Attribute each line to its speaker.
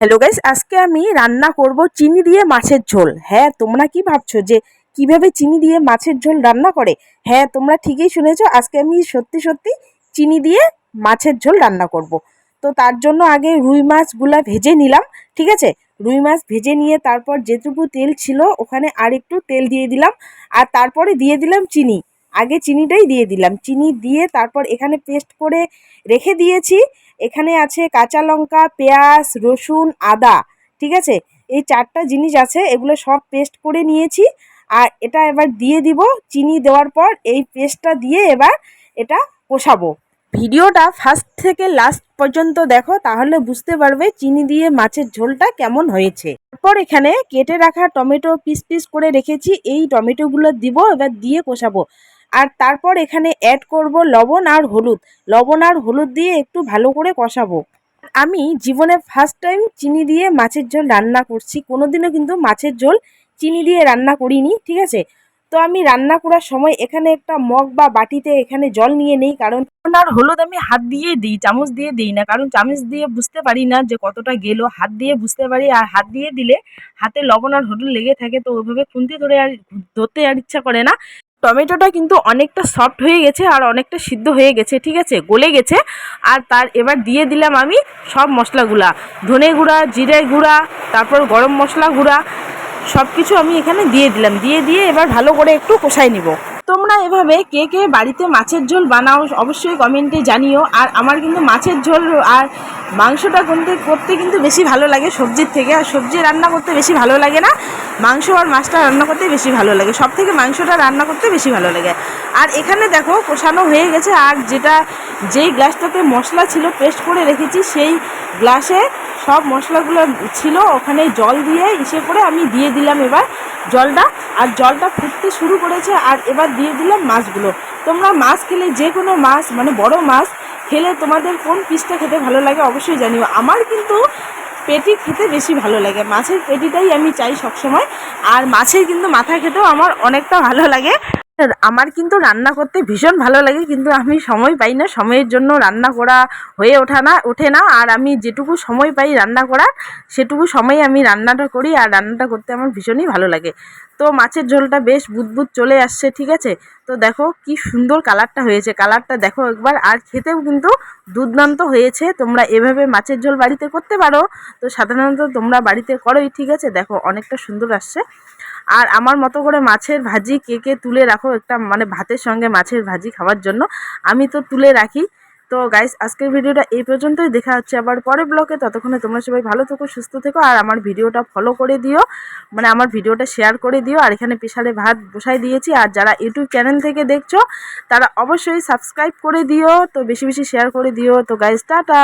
Speaker 1: Hello guys আজকে আমি রান্না করব চিনি দিয়ে মাছের ঝোল। হ্যাঁ তোমরা কি ভাবছ যে কীভাবে চিনি দিয়ে মাছের ঝোল রান্না করে? হ্যাঁ তোমরা ঠিকই শুনেছো, আজকে আমি সত্যি সত্যি চিনি দিয়ে মাছের ঝোল রান্না করব। তো তার জন্য আগে রুই মাছগুলা ভেজে নিলাম, ঠিক আছে? রুই মাছ ভেজে নিয়ে তারপর যেটুকু তেল ছিল ওখানে আর একটু তেল দিয়ে দিলাম, আর তারপরে দিয়ে দিলাম চিনি। আগে চিনিটাই দিয়ে দিলাম। চিনি দিয়ে তারপর এখানে পেস্ট করে রেখে দিয়েছি। এখানে আছে কাঁচা লঙ্কা, পেঁয়াজ, রসুন, আদা, ঠিক আছে? এই চারটা জিনিস আছে, এগুলো সব পেস্ট করে নিয়েছি। আর এটা এবার দিয়ে দিব, চিনি দেওয়ার পর এই পেস্টটা দিয়ে এবার এটা কষাবো। ভিডিওটা ফার্স্ট থেকে লাস্ট পর্যন্ত দেখো, তাহলে বুঝতে পারবে চিনি দিয়ে মাছের ঝোলটা কেমন হয়েছে। তারপর এখানে কেটে রাখা টমেটো পিস পিস করে রেখেছি, এই টমেটোগুলো দিব, এবার দিয়ে কষাবো। আর তারপর এখানে অ্যাড করব লবণ আর হলুদ। লবণ আর হলুদ দিয়ে একটু ভালো করে কষাবো। আমি জীবনে ফার্স্ট টাইম চিনি দিয়ে মাছের ঝোল রান্না করছি। কোনোদিনও কিন্তু মাছের ঝোল চিনি দিয়ে রান্না করিনি, ঠিক আছে? তো আমি রান্না করার সময় এখানে একটা মগ বা বাটিতে এখানে জল নিয়ে নেই, কারণ আর হলুদ আমি হাত দিয়ে দিই, চামচ দিয়ে দিই না। কারণ চামচ দিয়ে বুঝতে পারি না যে কতটা গেলো। হাত দিয়ে বুঝতে পারি আর হাত দিয়ে দিলে হাতে লবণ আর হলুদ লেগে থাকে, তো ওইভাবে খুন্তি ধরে আর ধরতে আর ইচ্ছা করে না। টমেটোটা কিন্তু অনেকটা সফট হয়ে গেছে আর অনেকটা সিদ্ধ হয়ে গেছে, ঠিক আছে? গলে গেছে। আর তার এবার দিয়ে দিলাম আমি সব মশলাগুলা। ধনে গুঁড়া, জিরে গুঁড়া, তারপর গরম মশলা গুঁড়া সব কিছু আমি এখানে দিয়ে দিলাম। দিয়ে দিয়ে এবার ভালো করে একটু কষাই নিব। তোমরা এভাবে কে কে বাড়িতে মাছের ঝোল বানাও অবশ্যই কমেন্টে জানিও। আর আমার কিন্তু মাছের ঝোল আর মাংসটা করতে করতে কিন্তু বেশি ভালো লাগে সবজির থেকে। আর সবজি রান্না করতে বেশি ভালো লাগে না, মাংস আর মাছটা রান্না করতে বেশি ভালো লাগে। সব থেকে মাংসটা রান্না করতে বেশি ভালো লাগে। আর এখানে দেখো কষানো হয়ে গেছে, আর যেটা যেই গ্লাসটাতে মশলা ছিল পেস্ট করে রেখেছি, সেই গ্লাসে সব মশলাগুলো ছিল, ওখানে জল দিয়ে ইসে করে আমি দিয়ে দিলাম এবার জলটা। আর জলটা ফুটতে শুরু করেছে আর এবার দিয়ে দিলাম মাছগুলো। তোমরা মাছ খেলে যে কোনো মাছ মানে বড় মাছ, খেলে তোমাদের কোন পিসটা খেতে ভালো লাগে অবশ্যই জানিও। আমার কিন্তু পেটি খেতে বেশি ভালো লাগে। মাছের পেটিটাই আমি চাই সবসময়। আর মাছের কিন্তু মাথা খেতেও আমার অনেকটা ভালো লাগে। আমার কিন্তু রান্না করতে ভীষণ ভালো লাগে, কিন্তু আমি সময় পাই না। সময়ের জন্য রান্না করা হয়ে ওঠা না, ওঠে না। আর আমি যেটুকু সময় পাই রান্না করার, সেটুকু সময় আমি রান্নাটা করি, আর রান্নাটা করতে আমার ভীষণই ভালো লাগে। তো মাছের ঝোলটা বেশ বুদবুদ চলে আসছে, ঠিক আছে? তো দেখো কি সুন্দর কালারটা হয়েছে। কালারটা দেখো একবার, আর খেতেও কিন্তু দুর্দান্ত হয়েছে। তোমরা এভাবে মাছের ঝোল বাড়িতে করতে পারো। তো সাধারণত তোমরা বাড়িতে করোই, ঠিক আছে? দেখো অনেকটা সুন্দর আসছে। আর আমার মতো করে মাছের ভাজি কে কে তুলে রাখো একটা মানে ভাতের সঙ্গে মাছের ভাজি খাওয়ার জন্য, আমি তো তুলে রাখি। তো গাইস আজকের ভিডিওটা এই পর্যন্তই। দেখা হচ্ছে আবার পরে ব্লগে ততক্ষণে তোমরা সবাই ভালো থেকো, সুস্থ থেকো, আর আমার ভিডিওটা ফলো করে দিও। মানে আমার ভিডিওটা শেয়ার করে দিও। আর এখানে পেশালে ভাত বসাই দিয়েছি। আর যারা ইউটিউব চ্যানেল থেকে দেখছ, তারা অবশ্যই সাবস্ক্রাইব করে দিও। তো বেশি বেশি শেয়ার করে দিও। তো গাইস টাটা!